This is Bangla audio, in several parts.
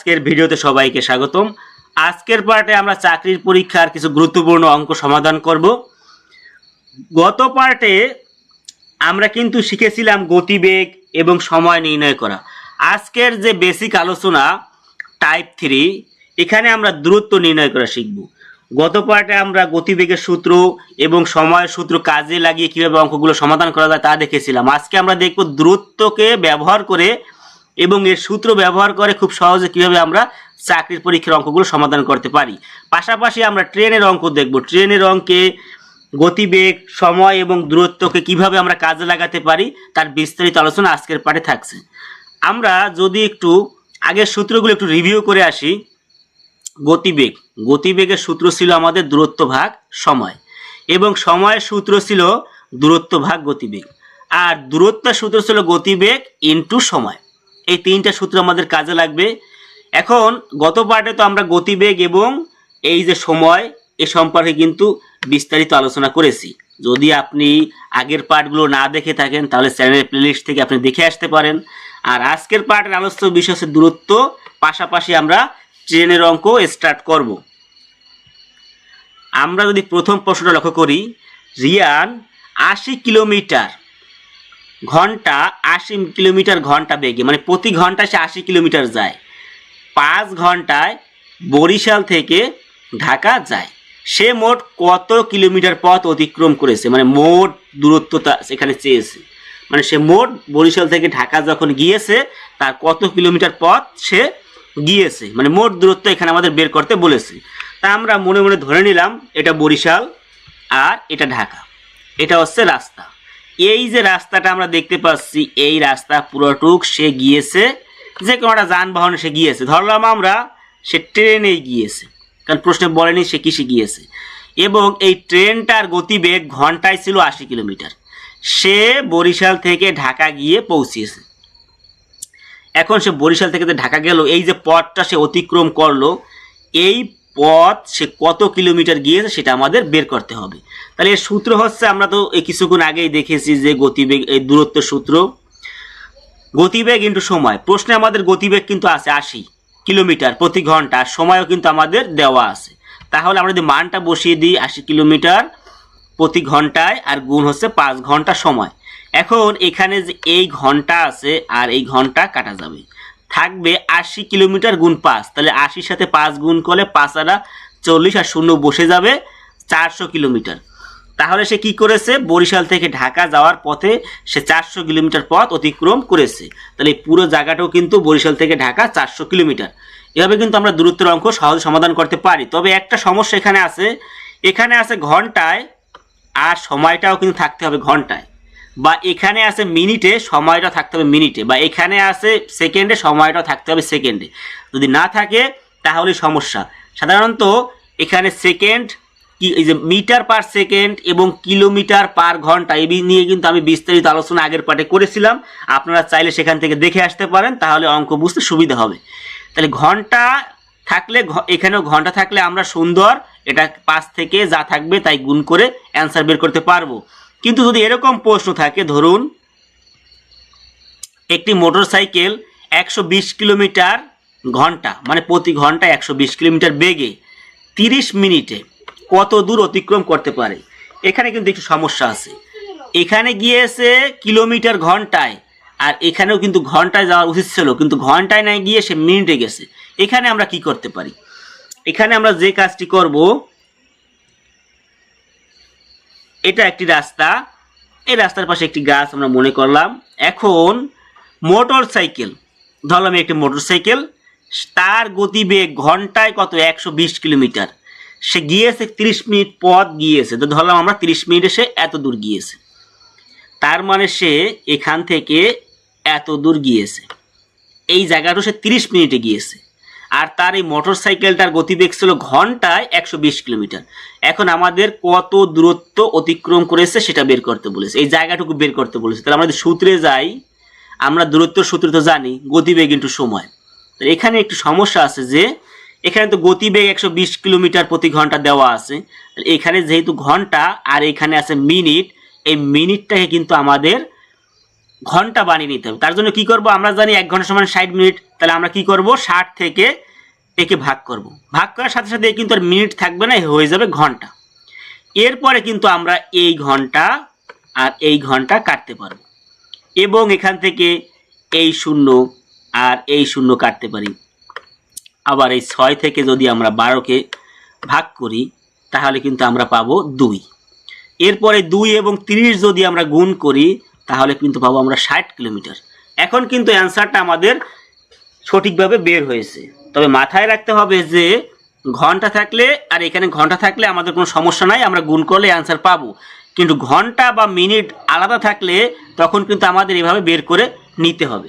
আজকের ভিডিওতে সবাইকে স্বাগতম। আজকের পার্টে আমরা চাকরির পরীক্ষার কিছু গুরুত্বপূর্ণ অঙ্ক সমাধান করব। গত পার্টে আমরা কিন্তু শিখেছিলাম গতিবেগ এবং সময় নির্ণয় করা। আজকের যে বেসিক আলোচনা, টাইপ থ্রি, এখানে আমরা দূরত্ব নির্ণয় করা শিখব। গত পার্টে আমরা গতিবেগের সূত্র এবং সময়ের সূত্র কাজে লাগিয়ে কীভাবে অঙ্কগুলো সমাধান করা যায় তা দেখেছিলাম। আজকে আমরা দেখব দূরত্বকে ব্যবহার করে এবং এর সূত্র ব্যবহার করে খুব সহজে কীভাবে আমরা চাকরির পরীক্ষার অঙ্কগুলো সমাধান করতে পারি। পাশাপাশি আমরা ট্রেনের অঙ্ক দেখব। ট্রেনের অঙ্কে গতিবেগ, সময় এবং দূরত্বকে কীভাবে আমরা কাজে লাগাতে পারি, তার বিস্তারিত আলোচনা আজকের পাঠে থাকছে। আমরা যদি একটু আগের সূত্রগুলো একটু রিভিউ করে আসি। গতিবেগ। গতিবেগের সূত্র ছিল আমাদের দূরত্ব ভাগ, সময়। এবং সময়ের সূত্র ছিল দূরত্ব ভাগ, গতিবেগ। আর দূরত্বের সূত্র ছিল গতিবেগ ইনটু সময়। এই তিনটা সূত্র আমাদের কাজে লাগবে। এখন গত পার্টে তো আমরা গতিবেগ এবং এই যে সময়, এ সম্পর্কে কিন্তু বিস্তারিত আলোচনা করেছি। যদি আপনি আগের পার্টগুলো না দেখে থাকেন, তাহলে চ্যানেলের প্লেলিস্ট থেকে আপনি দেখে আসতে পারেন। আর আজকের পার্টের আলোচ্য বিষয় দূরত্ব, পাশাপাশি আমরা ট্রেনের অঙ্ক স্টার্ট করব। আমরা যদি প্রথম প্রশ্নটা লক্ষ্য করি, রিয়ান আশি কিলোমিটার ঘণ্টা আশি কিলোমিটার ঘণ্টা বেগে মানে প্রতি ঘণ্টা সে আশি কিলোমিটার যায়। পাঁচ ঘন্টায় বরিশাল থেকে ঢাকা যায়। সে মোট কত কিলোমিটার পথ অতিক্রম করেছে? মানে মোট দূরত্বটা সেখানে চেয়েছে। মানে সে মোট বরিশাল থেকে ঢাকা যখন গিয়েছে, তার কত কিলোমিটার পথ সে গিয়েছে? মানে মোট দূরত্ব এখানে আমাদের বের করতে বলেছে। তা আমরা মনে মনে ধরে নিলাম, এটা বরিশাল আর এটা ঢাকা। এটা হচ্ছে রাস্তা। এই যে রাস্তাটা আমরা দেখতে পাচ্ছি, এই রাস্তা পুরোটুক সে গিয়েছে, যে কোনো একটা যানবাহনে সে গিয়েছে। ধরলাম আমরা সে ট্রেনে গিয়েছে, কারণ প্রশ্নে বলেনি সে কিসে গিয়েছে। এবং এই ট্রেনটার গতিবেগ ঘন্টায় ছিল আশি কিলোমিটার। সে বরিশাল থেকে ঢাকা গিয়ে পৌঁছিয়েছে এখন সে বরিশাল থেকে ঢাকা গেল, এই যে পথটা সে অতিক্রম করল, এই পথ, সে কত কিলোমিটার গিয়েছে সেটা আমাদের বের করতে হবে। তাহলে এর সূত্র হচ্ছে, আমরা তো এই কিছুক্ষণ আগেই দেখেছি যে গতিবেগ, এই দূরত্ব সূত্র। গতিবেগ ইন্টু সময়। প্রশ্নে আমাদের গতিবেগ কিন্তু আছে আশি কিলোমিটার প্রতি ঘণ্টা সময়ও কিন্তু আমাদের দেওয়া আছে। তাহলে আমরা যদি মানটা বসিয়ে দিই, আশি কিলোমিটার প্রতি ঘন্টায়, আর গুণ হচ্ছে পাঁচ ঘণ্টা সময়। এখন এখানে যে এই ঘণ্টা আছে, আর এই ঘণ্টা কাটা যাবে। থাকবে আশি কিলোমিটার গুণ পাঁচ। তাহলে আশির সাথে পাঁচ গুণ করলে পাঁচ আড়া চল্লিশ আর শূন্য বসে যাবে চারশো কিলোমিটার। তাহলে সে কি করেছে? বরিশাল থেকে ঢাকা যাওয়ার পথে সে চারশো কিলোমিটার পথ অতিক্রম করেছে। তাহলে পুরো জায়গাটাও কিন্তু বরিশাল থেকে ঢাকা চারশো কিলোমিটার। এভাবে কিন্তু আমরা দূরত্বের অঙ্ক সহজে সমাধান করতে পারি। তবে একটা সমস্যা এখানে আছে। এখানে আছে ঘন্টায় আর সময়টাও কিন্তু থাকতে হবে ঘন্টায়। বা এখানে আছে মিনিটে সময়টা থাকতে হবে মিনিটে, বা এখানে আছে সেকেন্ডে সময়টা থাকতে হবে সেকেন্ডে। যদি না থাকে, তাহলে সমস্যা। সাধারণত এখানে সেকেন্ড কি, এই যে মিটার পার সেকেন্ড এবং কিলোমিটার পার ঘণ্টা এই নিয়ে কিন্তু আমি বিস্তারিত আলোচনা আগের পার্টে করেছিলাম। আপনারা চাইলে সেখান থেকে দেখে আসতে পারেন, তাহলে অঙ্ক বুঝতে সুবিধা হবে। তাহলে ঘণ্টা থাকলে এখানেও ঘণ্টা থাকলে আমরা সুন্দর, এটা পাঁচ থেকে যা থাকবে তাই গুণ করে অ্যান্সার বের করতে পারব। কিন্তু যদি এরকম প্রশ্ন থাকে, ধরুন, একটি মোটর সাইকেল একশো বিশ কিলোমিটার ঘণ্টা মানে প্রতি ঘণ্টা একশো কিলোমিটার বেগে তিরিশ মিনিটে কত দূর অতিক্রম করতে পারে? এখানে কিন্তু একটু সমস্যা আছে। এখানে গিয়েছে কিলোমিটার ঘন্টায়, আর এখানেও কিন্তু ঘন্টায় যাওয়ার উচিত ছিল, কিন্তু ঘন্টায় নাই গিয়ে সে মিনিটে গেছে। এখানে আমরা কি করতে পারি? এখানে আমরা যে কাজটি করব এটা একটি রাস্তা। এই রাস্তার পাশে একটি গাছ আমরা মনে করলাম। এখন মোটর সাইকেল। ধরলাম একটি মোটর সাইকেল। তার গতিবেগ ঘন্টায় কত? একশো বিশ কিলোমিটার। সে গিয়েছে তিরিশ মিনিট পথ গিয়েছে। তো ধরলাম আমরা তিরিশ মিনিটে সে এত দূর গিয়েছে। তার মানে সে এখান থেকে এত দূর গিয়েছে। এই জায়গাটা সে তিরিশ মিনিটে গিয়েছে। আর তার এই মোটর সাইকেলটার গতিবেগ ছিল ঘন্টায় একশো বিশ কিলোমিটার। এখন আমাদের কত দূরত্ব অতিক্রম করেছে সেটা বের করতে বলেছে। এই জায়গাটুকু বের করতে বলেছে। তাহলে আমাদের সূত্রে যাই, আমরা দূরত্ব সূত্র তো জানি, গতিবেগ ইন্টু সময়। তো এখানে একটু সমস্যা আছে যে, এখানে তো গতিবেগ একশো বিশ কিলোমিটার প্রতি ঘণ্টা দেওয়া আছে। এখানে যেহেতু ঘণ্টা, আর এখানে আছে মিনিট, এই মিনিটটাকে কিন্তু আমাদের ঘণ্টা বানিয়ে নিতে হবে। তার জন্য কি করব? আমরা জানি এক ঘণ্টা সমান ষাট মিনিট। তাহলে আমরা কি করব? ষাট থেকে একে ভাগ করব। ভাগ করার সাথে সাথে কিন্তু আর মিনিট থাকবে না হয়ে যাবে ঘণ্টা। এরপরে কিন্তু আমরা এই ঘণ্টা আর এই ঘণ্টা কাটতে পারব। এবং এখান থেকে এই শূন্য আর এই শূন্য কাটতে পারি। আবার এই ছয় থেকে যদি আমরা বারোকে ভাগ করি, তাহলে কিন্তু আমরা পাবো দুই। এরপরে দুই এবং তিরিশ যদি আমরা গুণ করি, তাহলে কিন্তু পাবো আমরা ষাট কিলোমিটার। এখন কিন্তু অ্যান্সারটা আমাদের সঠিকভাবে বের হয়েছে। তবে মাথায় রাখতে হবে যে, ঘণ্টা থাকলে আর এখানে ঘণ্টা থাকলে আমাদের কোনো সমস্যা নাই, আমরা গুণ করলে অ্যান্সার পাবো। কিন্তু ঘণ্টা বা মিনিট আলাদা থাকলে তখন কিন্তু আমাদের এভাবে বের করে নিতে হবে।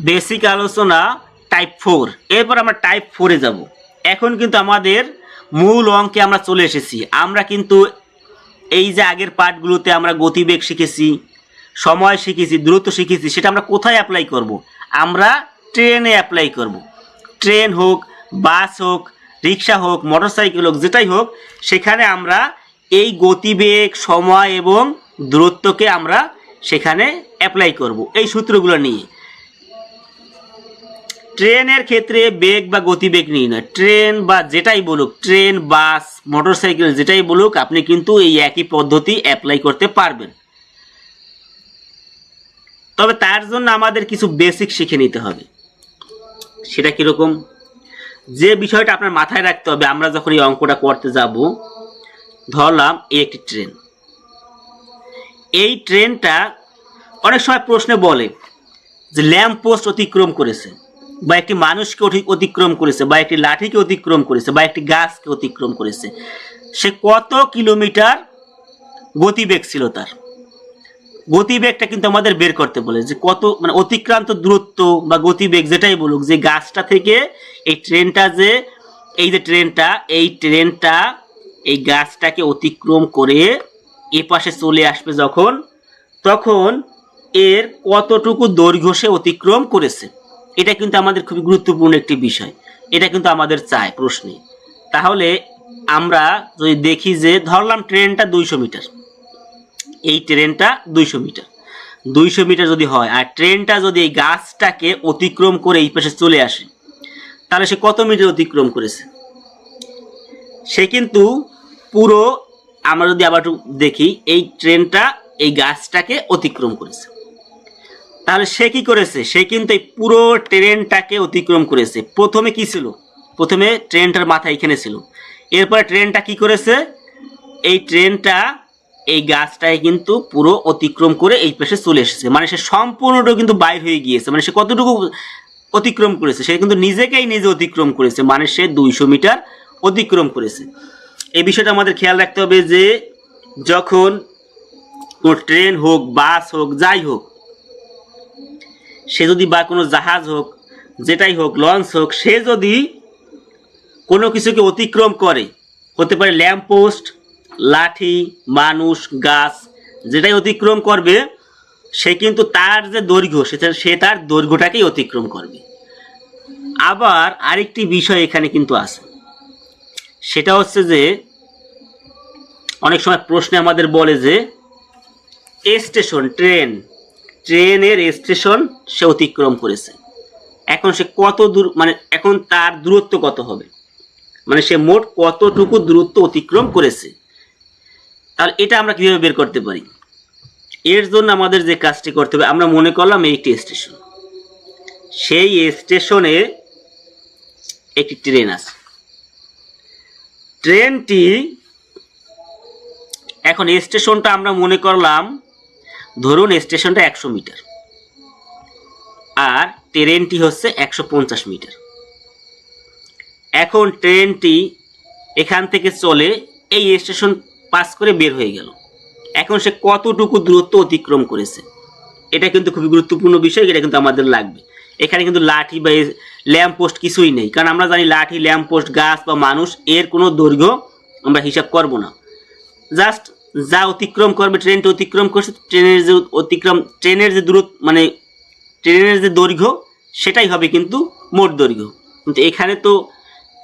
বেসিক আলোচনা টাইপ ফোর এরপর আমরা টাইপ ফোরে যাব। এখন কিন্তু আমাদের মূল অঙ্কে আমরা চলে এসেছি। আমরা কিন্তু এই যে আগের পার্টগুলোতে আমরা গতিবেগ শিখেছি, সময় শিখেছি দ্রুত শিখেছি, সেটা আমরা কোথায় অ্যাপ্লাই করব। আমরা ট্রেনে অ্যাপ্লাই করব। ট্রেন হোক বাস হোক রিক্সা হোক মোটরসাইকেল হোক, যেটাই হোক, সেখানে আমরা এই গতিবেগ, সময় এবং দূরত্বকে আমরা সেখানে অ্যাপ্লাই করব এই সূত্রগুলো নিয়ে ট্রেনের ক্ষেত্রে বেগ বা গতিবেগ নিয়ে নয়। ট্রেন বা যেটাই বলুক, ট্রেন, বাস, মোটরসাইকেল, যেটাই বলুক, আপনি কিন্তু এই একই পদ্ধতি অ্যাপ্লাই করতে পারবেন। তবে তার জন্য আমাদের কিছু বেসিক শিখে নিতে হবে। সেটা কীরকম? যে বিষয়টা আপনার মাথায় রাখতে হবে, আমরা যখন এই অঙ্কটা করতে যাব, ধরলাম এই একটি ট্রেন। এই ট্রেনটা অনেক সময় প্রশ্নে বলে যে ল্যাম্প পোস্ট অতিক্রম করেছে। বা একটি মানুষকে অতি- অতিক্রম করেছে, বা একটি লাঠিকে অতিক্রম করেছে, বা একটি গাছকে অতিক্রম করেছে, সে কত কিলোমিটার গতিবেগ ছিল তার। গতিবেগটা কিন্তু আমাদের বের করতে বলে যে কত মানে অতিক্রান্ত দূরত্ব বা গতিবেগ যেটাই বলুক, যে গাছটা থেকে এই ট্রেনটা যে, এই যে ট্রেনটা, এই ট্রেনটা এই গাছটাকে অতিক্রম করে এ পাশে চলে আসবে যখন, তখন এর কতটুকু দৈর্ঘ্য সে অতিক্রম করেছে। এটা কিন্তু আমাদের খুবই গুরুত্বপূর্ণ একটি বিষয়। এটা কিন্তু আমাদের চায় প্রশ্নে। তাহলে আমরা যদি দেখি যে ধরলাম ট্রেনটা দুইশো মিটার। এই ট্রেনটা দুইশো মিটার। দুইশো মিটার যদি হয় আর ট্রেনটা যদি এই গাছটাকে অতিক্রম করে এই পাশে চলে আসে, তাহলে সে কত মিটার অতিক্রম করেছে? সে কিন্তু পুরো, আমরা যদি আবার দেখি, এই ট্রেনটা এই গাছটাকে অতিক্রম করেছে। তাহলে সে কি করেছে? সে কিন্তু এই পুরো ট্রেনটাকে অতিক্রম করেছে। প্রথমে কি ছিল? প্রথমে ট্রেনটার মাথা এখানে ছিল। এরপরে ট্রেনটা কি করেছে? এই ট্রেনটা, এই গাছটায় কিন্তু পুরো অতিক্রম করে এই পাশে চলে এসেছে। মানে সে সম্পূর্ণটা কিন্তু বাইর হয়ে গিয়েছে। মানে সে কতটুকু অতিক্রম করেছে? সে কিন্তু নিজেকেই নিজে অতিক্রম করেছে। মানে সে দুইশো মিটার অতিক্রম করেছে। এই বিষয়টা আমাদের খেয়াল রাখতে হবে যে, যখন কোনো ট্রেন হোক, বাস হোক, যাই হোক সে যদি বা কোনো জাহাজ হোক, যেটাই হোক লঞ্চ হোক, সে যদি কোনো কিছুকে অতিক্রম করে, হতে পারে ল্যাম্প পোস্ট, লাঠি, মানুষ, গাছ, যেটাই অতিক্রম করবে, সে কিন্তু তার যে দৈর্ঘ্য, সে তার দৈর্ঘ্যটাকেই অতিক্রম করবে। আবার আরেকটি বিষয় এখানে কিন্তু আছে। সেটা হচ্ছে যে, অনেক সময় প্রশ্নে আমাদের বলে যে স্টেশন ট্রেন ট্রেনের স্টেশন সে অতিক্রম করেছে। এখন সে কত দূর মানে এখন তার দূরত্ব কত হবে? মানে সে মোট কতটুকু দূরত্ব অতিক্রম করেছে? তাহলে এটা আমরা কীভাবে বের করতে পারি? এর জন্য আমাদের যে কাজটি করতে হবে, আমরা মনে করলাম এই একটি স্টেশন। সেই স্টেশনে একটি ট্রেন আছে। ট্রেনটি, এখন স্টেশনটা আমরা মনে করলাম ধরুন স্টেশনটা একশো মিটার। আর ট্রেনটি হচ্ছে একশো পঞ্চাশ মিটার। এখন ট্রেনটি এখান থেকে চলে এই স্টেশন পাস করে বের হয়ে গেল। এখন সে কতটুকু দূরত্ব অতিক্রম করেছে, এটা কিন্তু খুবই গুরুত্বপূর্ণ বিষয়, এটা কিন্তু আমাদের লাগবে। এখানে কিন্তু লাঠি বা ল্যাম্প পোস্ট কিছুই নেই, কারণ আমরা জানি লাঠি, ল্যাম্প পোস্ট, গাছ বা মানুষ, এর কোনো দৈর্ঘ্য আমরা হিসাব করব না। জাস্ট যা অতিক্রম করবে, ট্রেনটা অতিক্রম করছে, ট্রেনের যে অতিক্রম, ট্রেনের যে দূরত্ব মানে ট্রেনের যে দৈর্ঘ্য, সেটাই হবে কিন্তু মোট দৈর্ঘ্য। কিন্তু এখানে তো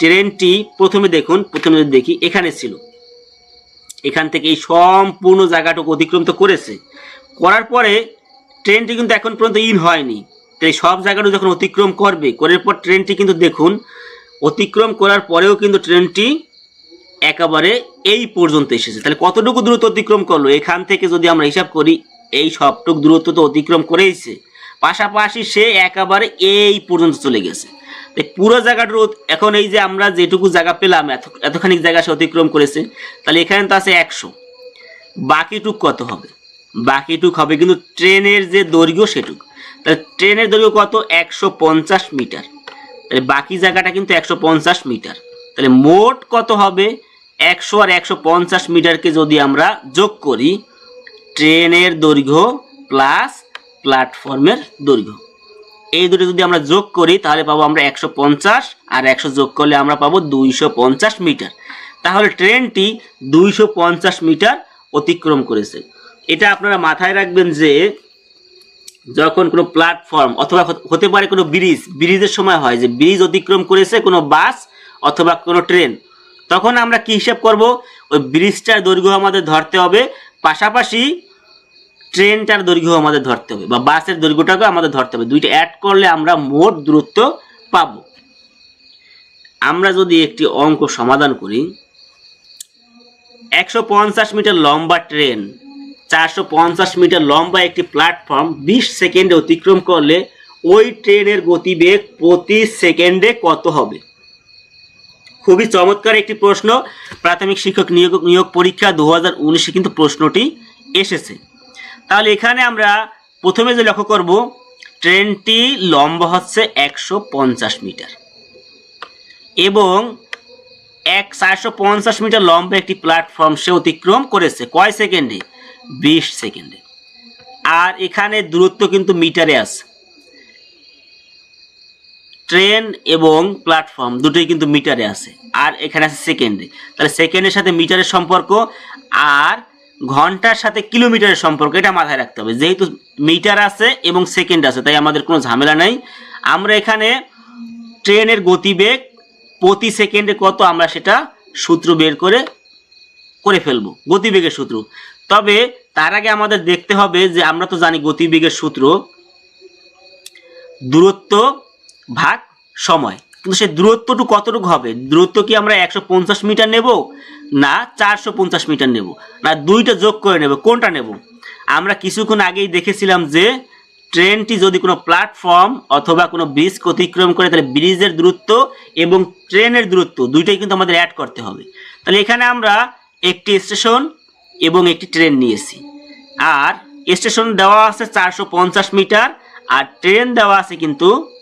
ট্রেনটি প্রথমে দেখুন, প্রথমে যদি দেখি, এখানে ছিল। এখান থেকে এই সম্পূর্ণ জায়গাটুকু অতিক্রম তো করেছে। করার পরে ট্রেনটি কিন্তু এখন পর্যন্ত ইন হয়নি। তাই সব জায়গাটা যখন অতিক্রম করবে, করার পর ট্রেনটি কিন্তু দেখুন, অতিক্রম করার পরেও কিন্তু ট্রেনটি একেবারে এই পর্যন্ত এসেছে। তাহলে কতটুকু দূরত্ব অতিক্রম করল? এখান থেকে যদি আমরা হিসাব করি, এই সবটুকু দূরত্ব তো অতিক্রম করেইছে। পাশাপাশি সে একেবারে এই পর্যন্ত চলে গেছে। পুরো জায়গাটার এখন এই যে আমরা যেটুকু জায়গা পেলাম, এত এতখানি জায়গা সে অতিক্রম করেছে, তাহলে এখানে তো আছে একশো। বাকিটুক কত হবে? বাকিটুক হবে কিন্তু ট্রেনের যে দৈর্ঘ্য সেটুক। তাহলে ট্রেনের দৈর্ঘ্য কত? একশো পঞ্চাশ মিটার। তাহলে বাকি জায়গাটা কিন্তু একশো পঞ্চাশ মিটার। তাহলে মোট কত হবে? একশো আর একশো পঞ্চাশ মিটারকে যদি আমরা যোগ করি, ট্রেনের দৈর্ঘ্য প্লাস প্ল্যাটফর্মের দৈর্ঘ্য। এই দুটো যদি আমরা যোগ করি, তাহলে পাবো আমরা একশো পঞ্চাশ, আর একশো যোগ করলে আমরা পাবো দুইশো পঞ্চাশ মিটার। তাহলে ট্রেনটি দুইশো পঞ্চাশ মিটার অতিক্রম করেছে। এটা আপনারা মাথায় রাখবেন যে, যখন কোনো প্ল্যাটফর্ম অথবা হতে- পারে কোনো ব্রিজ ব্রিজের সময় হয় যে ব্রিজ অতিক্রম করেছে কোনো বাস অথবা কোনো ট্রেন। তখন আমরা কি হিসাব করব? ওই ব্রিজটার দৈর্ঘ্য আমাদের ধরতে হবে, পাশাপাশি ট্রেনটার দৈর্ঘ্য আমাদের ধরতে হবে, বা বাসের দৈর্ঘ্যটাকেও আমাদের ধরতে হবে। দুইটা অ্যাড করলে আমরা মোট দূরত্ব পাব। আমরা যদি একটি অঙ্ক সমাধান করি, একশো পঞ্চাশ মিটার লম্বা ট্রেন, চারশো পঞ্চাশ মিটার লম্বা একটি প্ল্যাটফর্ম বিশ সেকেন্ডে অতিক্রম করলে ওই ট্রেনের গতিবেগ প্রতি সেকেন্ডে কত হবে? খুবই চমৎকার একটি প্রশ্ন। প্রাথমিক শিক্ষক নিয়োগ নিয়োগ পরীক্ষা দু হাজার উনিশে কিন্তু প্রশ্নটি এসেছে। তাহলে এখানে আমরা প্রথমে যে লক্ষ্য করব, ট্রেনটি লম্বা হচ্ছে একশো পঞ্চাশ মিটার এবং এক, চারশো মিটার লম্বা একটি প্ল্যাটফর্ম সে অতিক্রম করেছে কয় সেকেন্ডে? বিশ সেকেন্ডে। আর এখানে দূরত্ব কিন্তু মিটারে আছে। ট্রেন এবং প্ল্যাটফর্ম দুটোই কিন্তু মিটারে আছে। আর এখানে আছে সেকেন্ডে। তাহলে সেকেন্ডের সাথে মিটারের সম্পর্ক আর ঘণ্টার সাথে কিলোমিটারের সম্পর্ক, এটা মাথায় রাখতে হবে। যেহেতু মিটার আছে এবং সেকেন্ড আছে, তাই আমাদের কোনো ঝামেলা নাই। আমরা এখানে ট্রেনের গতিবেগ প্রতি সেকেন্ডে কত আমরা সেটা সূত্র বের করে করে ফেলব, গতিবেগের সূত্র। তবে তার আগে আমাদের দেখতে হবে যে আমরা তো জানি গতিবেগের সূত্র দূরত্ব ভাগ সময়। কিন্তু সেই দূরত্বটু কতটুকু হবে? দূরত্ব কি আমরা একশো পঞ্চাশ মিটার নেব? না, চারশো পঞ্চাশ মিটার নেব। না, দুইটা যোগ করে নেব। কোনটা নেব? আমরা কিছুক্ষণ আগেই দেখেছিলাম যে ট্রেনটি যদি কোনো প্ল্যাটফর্ম অথবা কোনো ব্রিজ অতিক্রম করে, তাহলে ব্রিজের দূরত্ব এবং ট্রেনের দূরত্ব দুইটাই কিন্তু আমাদের অ্যাড করতে হবে। তাহলে এখানে আমরা একটি স্টেশন এবং একটি ট্রেন নিয়েছি। আর স্টেশন দেওয়া আছে চারশো পঞ্চাশ মিটার, আর ট্রেন দেওয়া আছে কিন্তু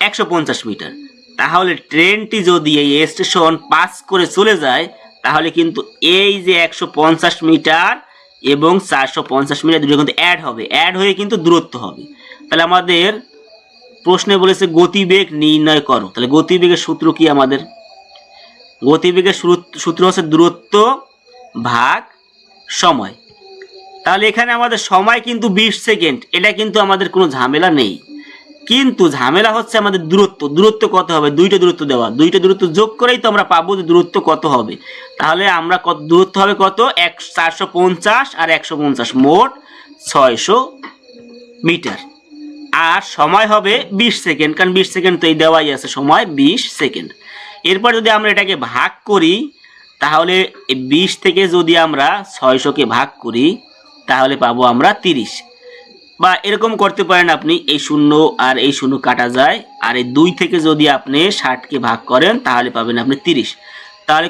একশো পঞ্চাশ মিটার। তাহলে ট্রেনটি যদি এই স্টেশন পাস করে চলে যায়, তাহলে কিন্তু এই যে একশো পঞ্চাশ মিটার এবং চারশো পঞ্চাশ মিটার দুটো কিন্তু অ্যাড হবে। অ্যাড হয়ে কিন্তু দূরত্ব হবে। তাহলে আমাদের প্রশ্নে বলেছে গতিবেগ নির্ণয় করো। তাহলে গতিবেগের সূত্র কি আমাদের? গতিবেগের সূত্র- হচ্ছে দূরত্ব ভাগ সময়। তাহলে এখানে আমাদের সময় কিন্তু বিশ সেকেন্ড। এটা কিন্তু আমাদের কোনো ঝামেলা নেই। কিন্তু ঝামেলা হচ্ছে আমাদের দূরত্ব। দূরত্ব কত হবে? দুইটা দূরত্ব দেওয়া। দুইটা দূরত্ব যোগ করেই তো আমরা পাবো যে দূরত্ব কত হবে। তাহলে আমরা কত, দূরত্ব হবে কত? এক, চারশো পঞ্চাশ আর একশো পঞ্চাশ। মোট ছয়শো মিটার। আর সময় হবে বিশ সেকেন্ড। কারণ বিশ সেকেন্ড তো এই দেওয়াই আছে। সময় বিশ সেকেন্ড। এরপর যদি আমরা এটাকে ভাগ করি, তাহলে বিশ থেকে যদি আমরা ছয়শোকে ভাগ করি, তাহলে পাবো আমরা তিরিশ। বা এরকম করতে পারেন আপনি, এই শূন্য আর এই শূন্য কাটা যায়, আর এই দুই থেকে যদি আপনি ষাটকে ভাগ করেন, তাহলে পাবেন আপনি তিরিশ। তাহলে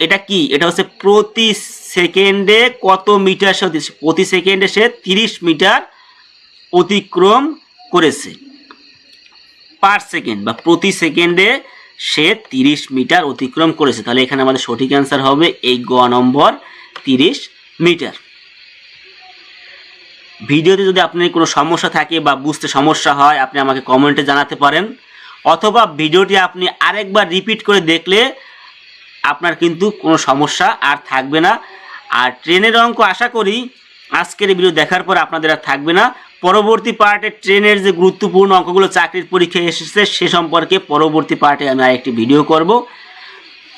এটা কি? এটা হচ্ছে প্রতি সেকেন্ডে কত মিটার সে প্রতি সেকেন্ডে সে তিরিশ মিটার অতিক্রম করেছে। পার সেকেন্ড বা প্রতি সেকেন্ডে সে তিরিশ মিটার অতিক্রম করেছে। তাহলে এখানে আমাদের সঠিক অ্যান্সার হবে এই গ নম্বর তিরিশ মিটার। ভিডিওতে যদি আপনার কোনো সমস্যা থাকে বা বুঝতে সমস্যা হয়, আপনি আমাকে কমেন্টে জানাতে পারেন। অথবা ভিডিওটি আপনি আরেকবার রিপিট করে দেখলে আপনার কিন্তু কোনো সমস্যা আর থাকবে না। আর ট্রেনের অঙ্ক আশা করি আজকের ভিডিও দেখার পর আপনাদের আর থাকবে না। পরবর্তী পার্টে ট্রেনের যে গুরুত্বপূর্ণ অঙ্কগুলো চাকরির পরীক্ষায় এসেছে, সে সম্পর্কে পরবর্তী পার্টে আমি আরেকটি ভিডিও করব।